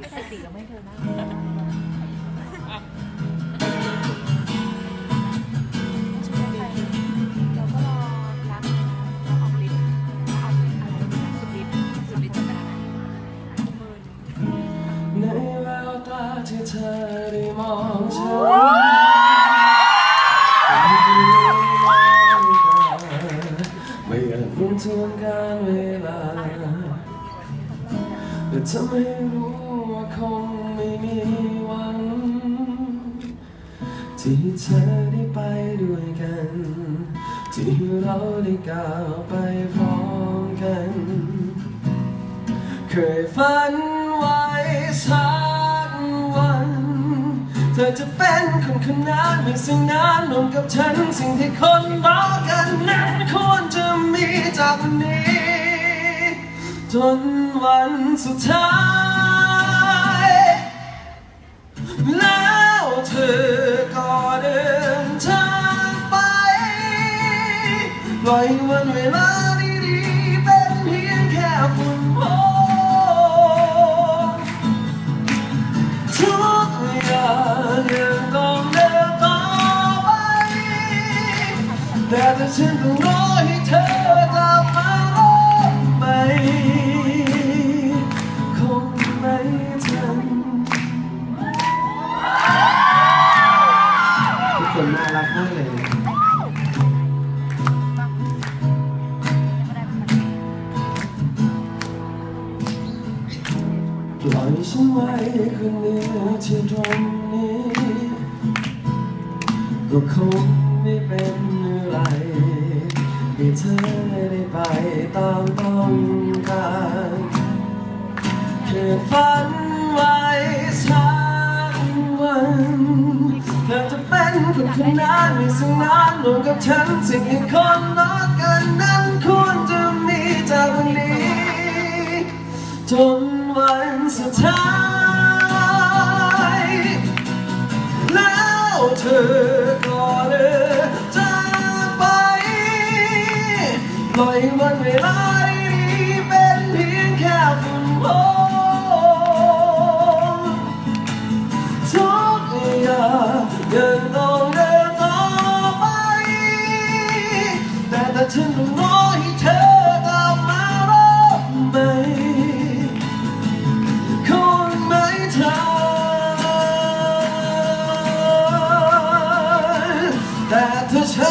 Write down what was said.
ไม่ใส่สีเราไม่เธอนะเราก็รอรับเราออกลิฟต์เอาอะไรสุดลิฟต์สุดลิฟต์จะเป็นอะไรหมื่นในแววตาที่เธอได้มองฉันไม่อยากเป็นทวนการเวลาแต่ทำให้รู้ว่า คงไม่มีหวัง ที่เธอได้ไปด้วยกัน ที่เราได้ก้าวไปพร้อมกัน เคยฝันไว้สักวัน เธอจะเป็นคนคนนั้นมีสิ่งนั้นรวมกับฉัน สิ่งที่คนรอกันนั้นควรจะมีจากวันนี้ จนวันสุดท้าย ปล่อยวันเวลาดีๆเป็นเพียงแค่ฝุ่นโพงทุกอย่างยังต้องเดินต่อไปแต่ถ้าฉันต้องรอให้เธอกลับมาโอ้ไม่คงไม่ทันทุกคนน่ารักมากเลย ฉันไว้คนเดียวที่ตรงนี้ ก็คงไม่เป็นอะไรให้เธอได้ไปตามต้องการแค่ฝันไว้สักวันเธอจะเป็นคนคนนั้นมีสิ่งนั้นรวมกับฉันสิ่งที่คนรักกันนั้นควรจะมีจากวันนี้จนุดท้าย แล้วเธอก็เดินจากไปลอยวันเวลานี้เป็นเพียงแค่ฝุ่นโทุกอย่างยังต้งเดินต่อไป แต่แต่ฉันต้องรอ 같은 사